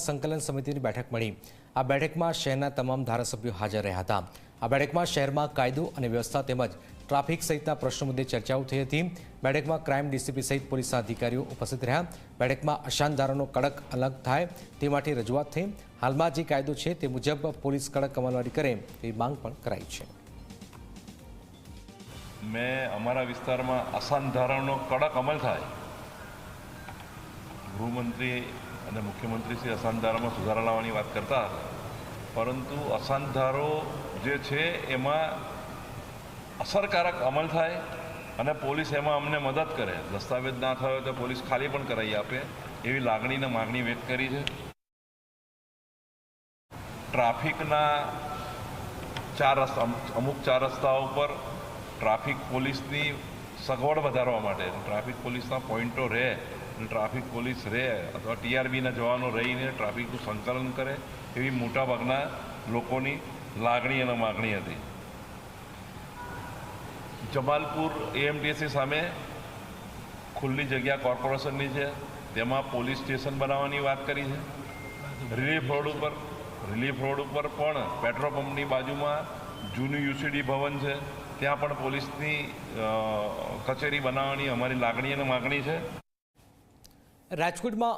સંકલન સમિતિની બેઠક મળી. આ બેઠકમાં શહેરના તમામ ધારાસભ્યો હાજર રહ્યા હતા. આ બેઠકમાં શહેરમાં કાયદો અને વ્યવસ્થા તેમજ ટ્રાફિક સહિતના પ્રશ્નો મુદ્દે ચર્ચાઓ થઈ હતી. બેઠકમાં ક્રાઇમ ડીસીપી સહિત પોલીસ અધિકારીઓ ઉપસ્થિત રહ્યા. બેઠકમાં અશાંતધારાનો કડક અલગ થાય તે માટે રજૂઆત થઈ. હાલમાં જે કાયદો છે તે મુજબ પોલીસ કડક અમલવારી કરે તેવી માંગ પણ કરાઈ છે. મેં અમારા વિસ્તારમાં અશાંત ધારાનો કડક અમલ થાય. ગૃહમંત્રી અને મુખ્યમંત્રી શ્રી અસાનધારામાં સુધારા લાવવાની વાત કરતા, પરંતુ અસાનધારો જે છે એમાં અસરકારક અમલ થાય અને પોલીસ એમાં અમને મદદ કરે. દસ્તાવેજ ના થયો તો પોલીસ ખાલી પણ કરાવી આપે એવી લાગણીને માગણી વ્યક્ત કરી છે. ટ્રાફિકના ચાર રસ્તા અમુક ચાર રસ્તાઓ ઉપર ટ્રાફિક પોલીસની સગવડ વધારવા માટે, ટ્રાફિક પોલીસના પોઈન્ટો રહે ટ્રાફિક પોલીસ રહે, અથવા ટીઆરબીના જવાનો રહીને ટ્રાફિકનું સંકલન કરે, એવી મોટાભાગના લોકોની લાગણી અને માગણી હતી. જમાલપુર એએમટીએસી સામે ખુલ્લી જગ્યા કોર્પોરેશનની છે. તેમાં પોલીસ સ્ટેશન બનાવવાની વાત કરી છે. રિલીફ રોડ ઉપર, રિલીફ રોડ ઉપર પણ પેટ્રોલ પંપની બાજુમાં જૂનું યુસીડી ભવન છે. ત્યાં પણ પોલીસની કચેરી બનાવવાની અમારી લાગણી અને માગણી છે. રાજકોટમાં